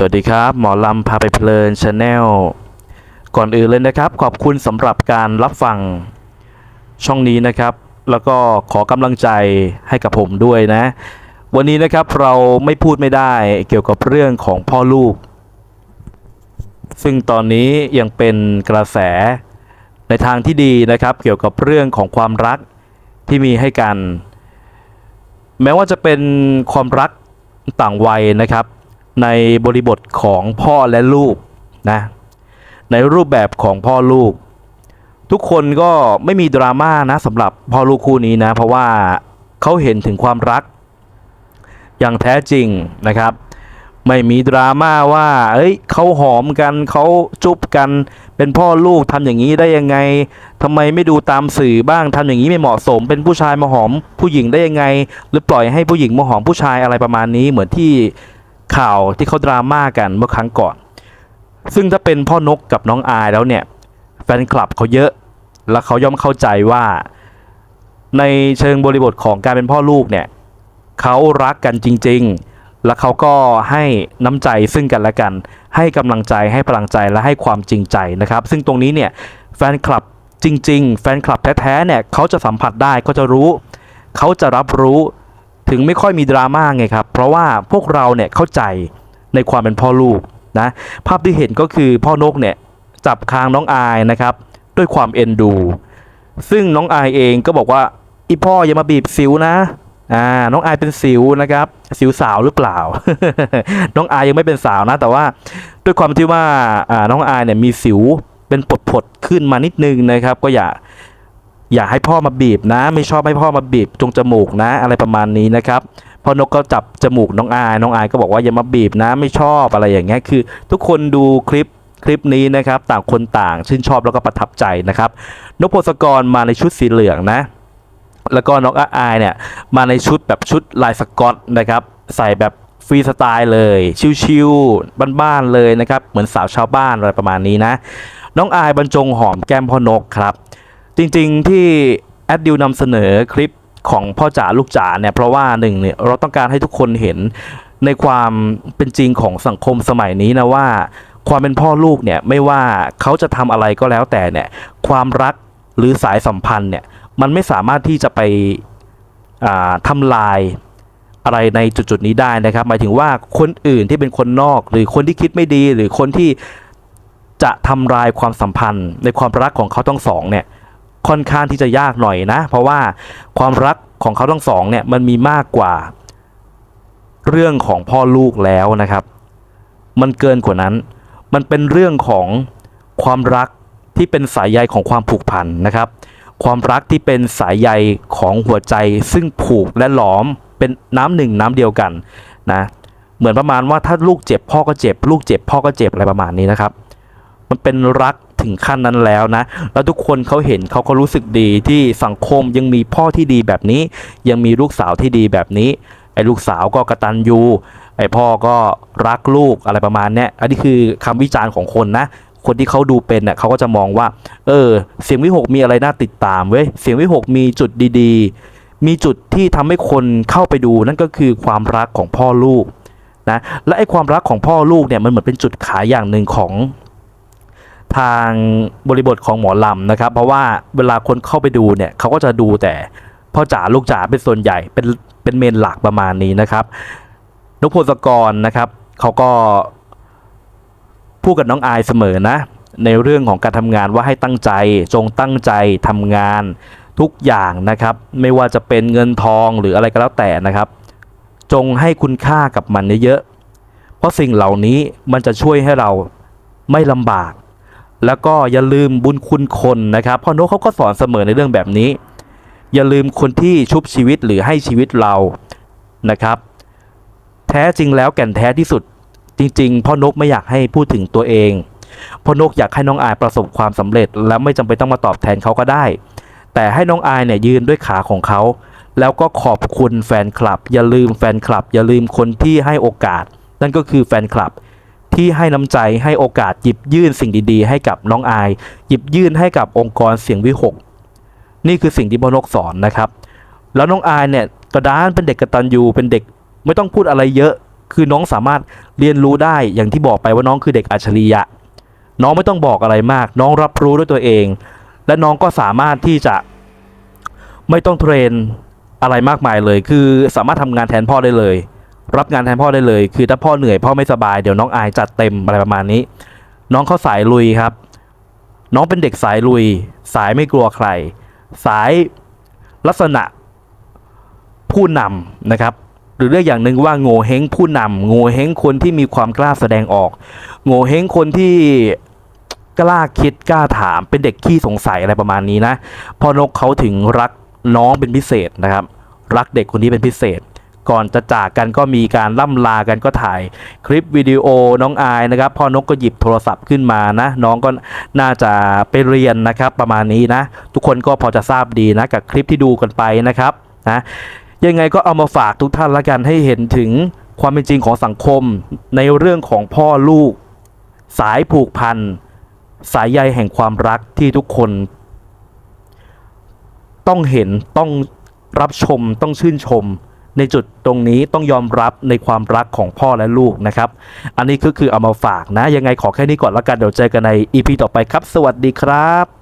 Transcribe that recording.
สวัสดีครับ หมอลำพาไปเพลินชาแนลก่อนอื่นเลยนะครับ ขอบคุณสำหรับการรับฟังช่องนี้นะครับ แล้วก็ขอกำลังใจให้กับผมด้วยนะ วันนี้นะครับเราไม่พูดไม่ได้เกี่ยวกับเรื่องของพ่อลูก ซึ่งตอนนี้ยังเป็นกระแสในทางที่ดีนะครับ เกี่ยวกับเรื่องของความรักที่มีให้กัน แม้ว่าจะเป็นความรักต่างวัยนะครับ ในบริบทของพ่อและลูกนะในรูปแบบของพ่อลูก ทุกคนก็ไม่มีดราม่านะสำหรับพ่อลูกคู่นี้นะ เพราะว่าเขาเห็นถึงความรัก อย่างแท้จริงนะครับ ไม่มีดราม่าว่า เอ้ยเขาหอมกันเขาจุบกันเป็นพ่อลูกทำอย่างนี้ได้ยังไงทำไมไม่ดูตามสื่อบ้างทำอย่างนี้ไม่เหมาะสม เป็นผู้ชายมาหอมผู้หญิงได้ยังไง หรือปล่อยให้ผู้หญิงมาหอมผู้ชายอะไรประมาณนี้เหมือนที่ ข่าวที่เขาดราม่ากันเมื่อครั้งก่อน ซึ่งถ้าเป็นพ่อนกกับน้องอายแล้วเนี่ย แฟนคลับเขาเยอะ และเขาย่อมเข้าใจว่า ในเชิงบริบทของการเป็นพ่อลูกเนี่ยเขารักกันจริง ๆ และเขาก็ให้น้ำใจซึ่งกันและกัน ให้กำลังใจให้พลังใจและให้ความจริงใจนะครับ ซึ่งตรงนี้เนี่ยแฟนคลับจริง ๆ แฟนคลับแท้ๆเนี่ยเขาจะสัมผัสได้เขาจะรู้ เขาจะรับรู้ ถึงไม่ค่อยมีดราม่าไงครับ เพราะว่าพวกเราเนี่ยเข้าใจในความเป็นพ่อลูกนะภาพที่เห็นก็คือพ่อนกเนี่ยจับคางน้องอายนะครับ ด้วยความเอ็นดู ซึ่งน้องอายเองก็บอกว่าอีพ่ออย่ามาบีบสิวนะอ่าน้องอายเป็นสิวนะครับ สิวสาวหรือเปล่า น้องอายยังไม่เป็นสาวนะ แต่ว่าด้วยความที่ว่าอ่าน้องอายเนี่ยมีสิวเป็นผดๆขึ้นมานิดนึงนะครับ ก็อย่า อย่าให้พ่อมาบีบนะ ไม่ชอบให้พ่อมาบีบตรงจมูกนะ อะไรประมาณนี้นะครับพ่อนกก็จับจมูกน้องอายน้องอายก็บอกว่าอย่ามาบีบนะ ไม่ชอบอะไรอย่างเงี้ยคือ ทุกคนดูคลิปคลิปนี้นะครับต่างคนต่างชื่นชอบแล้วก็ประทับใจนะครับนกพงศกรมาในชุดสีเหลืองนะ แล้วก็น้องอายเนี่ยมาในชุดแบบชุดลายสกอตนะครับใส่แบบฟรีสไตล์เลย ชิวๆบ้านๆเลยนะครับเหมือนสาวชาวบ้านอะไรประมาณนี้นะ น้องอายบรรจงหอมแก้มพ่อนกครับ จริงๆที่แอดดิวนำเสนอคลิปของพ่อจ๋าลูกจ๋าเนี่ยเพราะว่าหนึ่งเนี่ยเราต้องการให้ทุกคนเห็นในความเป็นจริงของสังคมสมัยนี้นะว่า ความเป็นพ่อลูกเนี่ยไม่ว่าเขาจะทำอะไรก็แล้วแต่เนี่ยความรักหรือสายสัมพันธ์เนี่ยมันไม่สามารถที่จะไปอ่าทำลายอะไรในจุดๆนี้ได้นะครับ หมายถึงว่าคนอื่นที่เป็นคนนอก หรือคนที่คิดไม่ดีหรือคนที่จะทำลายความสัมพันธ์ ในความรักของเขาทั้งสองเนี่ย ค่อนข้างที่จะยากหน่อยนะ เพราะว่าความรักของเขาทั้งสองเนี่ยมันมีมากกว่า เรื่องของพ่อลูกแล้วนะครับ มันเกินกว่านั้น มันเป็นเรื่องของความรักที่เป็นสายใยของความผูกพันนะครับ ความรักที่เป็นสายใยของหัวใจ ซึ่งผูกและหลอมเป็นน้ำหนึ่งน้ำเดียวกันนะเหมือนประมาณว่าถ้าลูกเจ็บพ่อก็เจ็บ ลูกเจ็บพ่อก็เจ็บอะไรประมาณนี้นะครับ มันเป็นรัก ถึงขั้นนั้นแล้วนะ แล้วทุกคนเขาเห็นเขาก็รู้สึกดีที่สังคมยังมีพ่อที่ดีแบบนี้ ยังมีลูกสาวที่ดีแบบนี้ ไอ้ลูกสาวก็กระตันยูไอ้พ่อก็รักลูกอะไรประมาณเนี้ยอันนี้คือคำวิจารณ์ของคนนะคนที่เขาดูเป็นเน่ยเขาก็จะมองว่า เออ เสียงวิหกมีอะไรน่าติดตามเว้ยเสียงวิหกมีจุดดีๆ มีจุดที่ทำให้คนเข้าไปดูนั่นก็คือความรักของพ่อลูกนะและไอ้ความรักของพ่อลูกเนี่ยมันเหมือนเป็นจุดขายอย่างหนึ่งของ ทางบริบทของหมอลำนะครับ เพราะว่าเวลาคนเข้าไปดูเนี่ยเขาก็จะดูแต่พ่อจ๋าลูกจ๋าเป็นส่วนใหญ่เป็นเป็นเมนหลักประมาณนี้นะครับนกพงศกรนะครับเขาก็พูดกับน้องอายเสมอนะ ในเรื่องของการทำงานว่าให้ตั้งใจจงตั้งใจทำงานทุกอย่างนะครับ ไม่ว่าจะเป็นเงินทองหรืออะไรก็แล้วแต่นะครับ จงให้คุณค่ากับมันเยอะๆเพราะสิ่งเหล่านี้มันจะช่วยให้เราไม่ลำบาก แล้วก็อย่าลืมบุญคุณคนนะครับพ่อโนกเขาก็สอนเสมอในเรื่องแบบนี้ อย่าลืมคนที่ชุบชีวิตหรือให้ชีวิตเรานะครับ แท้จริงแล้วแก่นแท้ที่สุด จริง ๆ พ่อนกไม่อยากให้พูดถึงตัวเอง พ่อนกอยากให้น้องอายประสบความสำเร็จ และไม่จำเป็นต้องมาตอบแทนเขาก็ได้ แต่ให้น้องอายเนี่ยยืนด้วยขาของเขา แล้วก็ขอบคุณแฟนคลับ อย่าลืมแฟนคลับ อย่าลืมคนที่ให้โอกาส นั่นก็คือแฟนคลับ ที่ให้น้ำใจให้โอกาสหยิบยื่นสิ่งดีๆ ให้กับน้องอาย หยิบยื่นให้กับองค์กรเสียงวิหก นี่คือสิ่งที่พ่อนกสอนนะครับ แล้วน้องอายเนี่ยกระดานเป็นเด็กกระตัญญูเป็นเด็กไม่ต้องพูดอะไรเยอะ คือน้องสามารถเรียนรู้ได้อย่างที่บอกไปว่าน้องคือเด็กอัจฉริยะ น้องไม่ต้องบอกอะไรมาก น้องรับรู้ด้วยตัวเอง และน้องก็สามารถที่จะไม่ต้องเทรนอะไรมากมายเลย คือสามารถทำงานแทนพ่อได้เลย รับงานแทนพ่อได้เลย คือถ้าพ่อเหนื่อยพ่อไม่สบายเดี๋ยวน้องอายจัดเต็มอะไรประมาณนี้ น้องเขาสายลุยครับ น้องเป็นเด็กสายลุย สายไม่กลัวใคร สายลักษณะผู้นำนะครับ หรือเรียกอย่างหนึ่งว่าโง่เฮงผู้นำโง่เฮงคนที่มีความกล้าแสดงออก โง่เฮงคนที่กล้าคิดกล้าถามเป็นเด็กขี้สงสัยอะไรประมาณนี้นะพ่อนกเขาถึงรักน้องเป็นพิเศษนะครับ รักเด็กคนนี้เป็นพิเศษ ก่อนจะจากกันก็มีการล่ำลากันก็ถ่ายคลิปวิดีโอน้องอายนะครับพ่อนกก็หยิบโทรศัพท์ขึ้นมานะ น้องก็น่าจะไปเรียนนะครับประมาณนี้นะ ทุกคนก็พอจะทราบดีนะกับคลิปที่ดูกันไปนะครับนะยังไงก็เอามาฝากทุกท่านละกันให้เห็นถึงความเป็นจริงของสังคมในเรื่องของพ่อลูก สายผูกพันสายใยแห่งความรักที่ทุกคน ต้องเห็นต้องรับชมต้องชื่นชม ในจุดตรงนี้ต้องยอมรับในความรักของพ่อและลูกนะครับ อันนี้ก็คือเอามาฝากนะ ยังไงขอแค่นี้ก่อนแล้วกันเดี๋ยวเจอกันใน EP ต่อไปครับ สวัสดีครับ